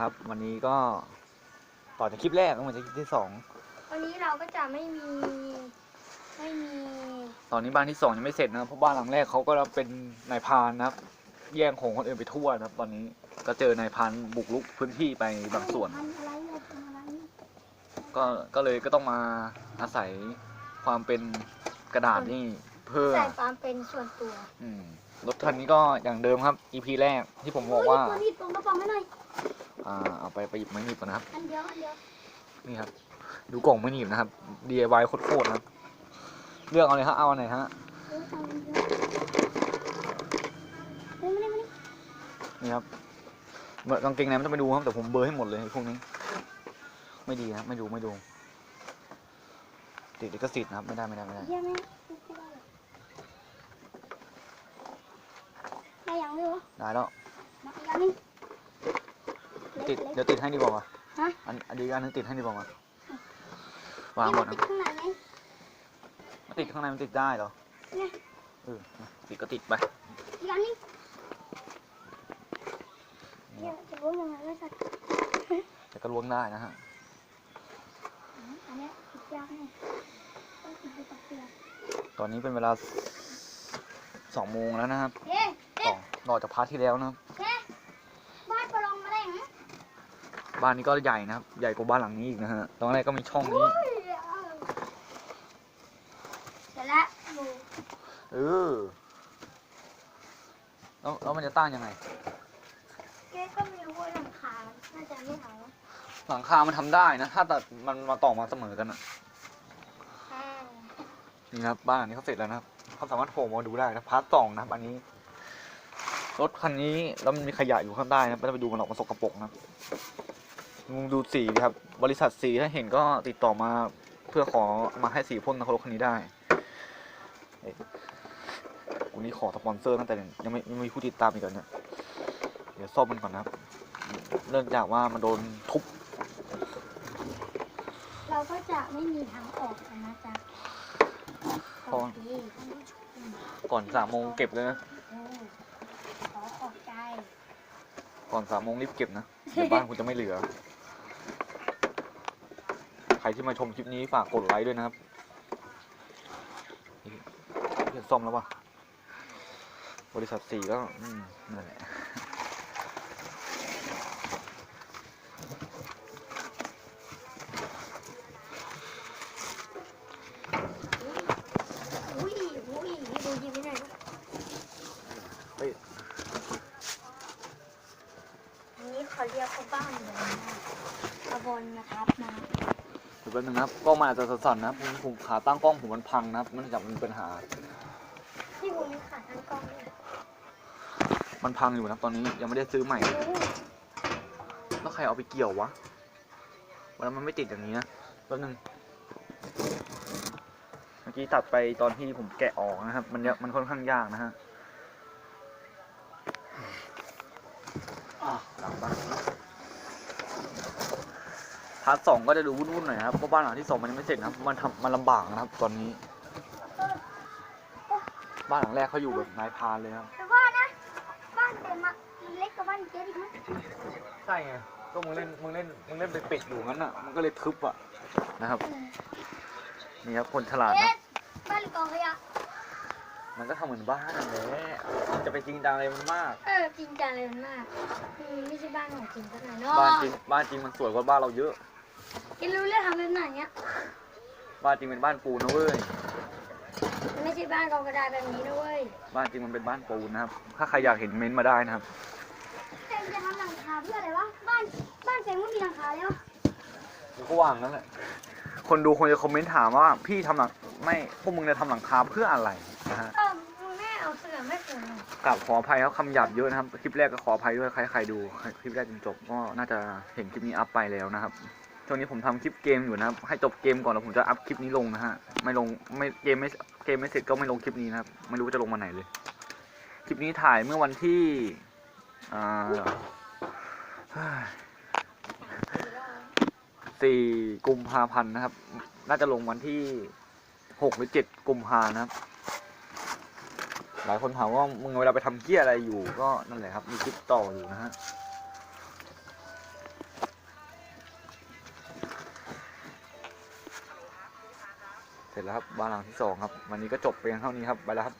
นะครับ วันนี้ก็ต่อจากคลิปแรกก็มาจากคลิปที่สองวันนี้เราก็จะไม่มีไม่มีตอนนี้บ้านที่สองยังไม่เสร็จนะครับเพราะบ้านหลังแรกเขาก็เป็นนายพรานนะครับ แย่งของคนอื่นไปทั่วนะครับ ตอนนี้ก็เจอนายพรานบุกรุกพื้นที่ไปบางส่วนทำอะไรเนี่ยทำอะไรก็ก็เลยก็ต้องมาอาศัยความเป็นกระดาษนี่เพื่อ ใส่ความเป็นส่วนตัวอืมรถคันนี้ก็อย่างเดิมครับ EP แรกที่ผมบอกว่า ตัวนี้ตรงกระป๋องให้หน่อย อ่าเอาไปไปหยิบไม้หนีบก่อนนะครับ อันเดียวอันเดียวนี่ครับ ดูกล่องไม้หนีบนะครับ DIY โคตรๆนะครับเลือกเอาเลยฮะเอาอันไหนฮะเออเอาอันเดียวเฮ้ยมานี่มานี่นี่ครับเมื่อกางเกงในไม่ต้องไปดูครับแต่ผมเบลอร์ให้หมดเลยพวกนี้ ไม่ดีนะครับไม่ดูไม่ดูติดลิขสิทธิ์นะครับไม่ได้ไม่ได้ไม่ได้เยี่ยมไหมได้ยังไม่รู้ได้แล้ว มาอีกอันหนึง ติดเล็กๆเดี๋ยวติดให้ดีกว่าวะฮะอันอันดีอันนึงติดให้ดีกว่าวะวางนี่ก่มัอนนนะติดข้างในไงมันติดข้างในมันติดได้เหรอเนี่ยเออติดก็ติดไปอีกอันหนึงเดี๋ยวจะรู้ยังไงว่าสัตว์แต่ก็ล้วงได้นะฮะอันเนี้ยติดยากแน่ต้องติดด้วยตะเกียบตอนนี้เป็นเวลาสองโมงแล้วนะครับเอ๊ะต่อต่อจากพาร์ทที่แล้วนะครับเอ๊ะบ้านประลองมาได้ไหม บ้านนี้ก็ใหญ่นะครับ ใหญ่กว่าบ้านหลังนี้อีกนะฮะตอนแรกก็มีช่องนี้เสร็จแล้วดูเออแล้วแล้วมันจะตั้งยังไงแกก็ไม่รู้ว่าหลังคา น่าจะไม่เอานะหลังคา มันทำได้นะ ถ้าแต่มันมาต่อมาเสมอกันอะอ่านี่นะครับบ้านหลังนี้เขาเสร็จแล้วนะครับเขาสามารถโผล่มาดูได้นะพาร์ทสองนะครับอันนี้รถคันนี้แล้วมันมีขยะอยู่ข้างใต้นะไม่ต้องไปดูมันหรอกมันสกปรกนะครับมึง ดูสีดิครับ บริษัทสีถ้าเห็นก็ติดต่อมาเพื่อขอมาให้สีพ่นรถคันนี้ได้เอ้ยวันนี้ขอสปอนเซอร์ตั้งแต่ยังไม่ยังไม่มีผู้ติดตามอีกแล้วเนี่ยเดี๋ยวซ่อมมันก่อนนะครับเนื่องจากว่ามันโดนทุบ เราก็จะไม่มีทางออกกันนะจ๊ะพอโอเคท่านผู้ชมก่อนสามโมงเก็บเลยนะเออขอขอบใจก่อนสามโมงรีบเก็บนะเดี๋ยวบ้านคุณจะไม่เหลือ ใครที่มาชมคลิปนี้ฝากกดไลค์ด้วยนะครับเห็นซ่อมแล้วป่ะบริษัทสี่ก็นั่นแหละ อุ้ยอุ้ยดูยิงไม่ได้นะ เฮ้ย อันนี้เขาเรียกเขาบ้านเลยนะกระบนนะครับมา เดี๋ยวแป๊บนึงนะครับกล้องมันอาจจะสั่นๆนะครับผมผมขาตั้งกล้องผมมันพังนะครับมันจากมันมีปัญหาที่บุญขาดทั้งกล้องเลยมันพังอยู่นะครับตอนนี้ยังไม่ได้ซื้อใหม่โอ้ยแล้วใครเอาไปเกี่ยววะวันนั้นมันไม่ติดอย่างนี้นะแป๊บนึงเมื่อกี้ตัดไปตอนที่ผมแกะออกนะครับ มันเนี่ยมันค่อนข้างยากนะฮะอะหลังบ้าน พาร์ทสองก็จะดูวุ่นๆหน่อยนะครับเพราะบ้านหลังที่สองมันยังไม่เสร็จนะครับมันทำมันลำบากนะครับ ตอนนี้ บ้านหลังแรกเขาอยู่แบบนายพรานเลยครับแต่ว่านะ บ้านเต็มอะมันเล็กกว่าบ้านเจ๊อีกมั้ยใช่ไงก็มึงเล่นมึงเล่นมึงเล่นไปเป็ดอยู่งั้นอะมันก็เลยทึบอะนะครับ นี่ครับคนฉลาดเจ๊นะบ้านหรือกองขยะ มันก็ทำเหมือนบ้านนั่นแหละมันจะไปจริงจังอะไรมันมาก เออจริงจังเลยมันมากอืมไม่ใช่บ้านของจริงสักหน่อยเนาะบ้านจริงบ้านจริงมันสวยกว่าบ้านเราเยอะแกรู้เรื่องทำแบบไหนเนี้ยบ้านจริงเป็นบ้านปูนนะเว้ย มันไม่ใช่บ้านกองกระดาษแบบนี้นะเว้ยบ้านจริงมันเป็นบ้านปูนนะครับ ถ้าใครอยากเห็นเม้นต์มาได้นะครับ เต็มจะทำหลังคาเพื่ออะไรวะบ้านบ้านเต็มก็มีหลังคาแล้วกูก็วางนั่นแหละ คนดูคนจะคอมเมนต์ถามว่าพี่ทำหลังไม่พวกมึงจะทำหลังคาพื่ออะไรนะฮะ เออมึงแม่ เสือไม่ถึงกับขออภัยครับคำหยาบเยอะนะครับ คลิปแรกก็ขออภัยด้วยใครใครดู คลิปแรกจนจบก็น่าจะเห็นคลิปนี้อัพไปแล้วนะครับช่วงนี้ผมทำคลิปเกมอยู่นะครับ ให้จบเกมก่อนแล้วผมจะอัพคลิปนี้ลงนะฮะไม่ลงไม่เกมไม่เกมไม่เสร็จก็ไม่ลงคลิปนี้นะครับ ไม่รู้จะลงมาไหนเลย คลิปนี้ถ่ายเมื่อวันที่อ่าสี่กุมภาพันธ์นะครับ น่าจะลงวันที่หกหรือเจ็ดกุมภานะครับ หลายคนถามว่ามึงเวลาไปทำเกี้ยอะไรอยู่ก็นั่นแหละครับ มีคลิปต่ออยู่นะฮะเสร็จแล้วครับบ้านหลังที่สองครับ วันนี้ก็จบเพียงเท่านี้ครับไปแล้วครับ